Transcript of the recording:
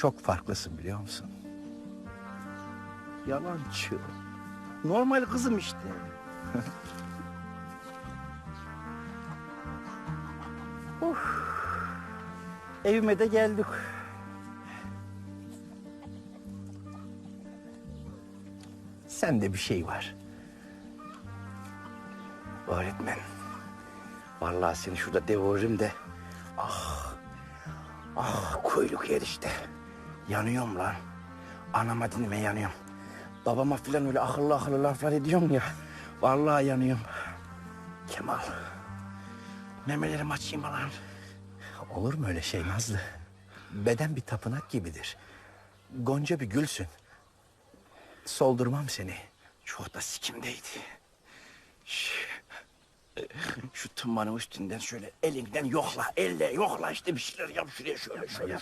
çok farklısın biliyor musun? Yalancı. Normal kızım işte. Uf. Evime de geldik. Sende bir şey var. Öğretmen. Vallahi seni şurada deviririm de. Ah. Ah kuyruk yer işte. Yanıyorum lan. Anama dinime yanıyorum. Babama filan öyle akıllı akıllı laflar ediyorum ya. Vallahi yanıyorum. Kemal. Memelerimi açayım mı lan. Olur mu öyle şey Nazlı? Beden bir tapınak gibidir. Gonca bir gülsün. Soldurmam seni. Çok da sikimdeydi. Şu tımbanın üstünden şöyle elinden yokla, elle yokla işte bir şeyler yap şuraya şöyle şöyle.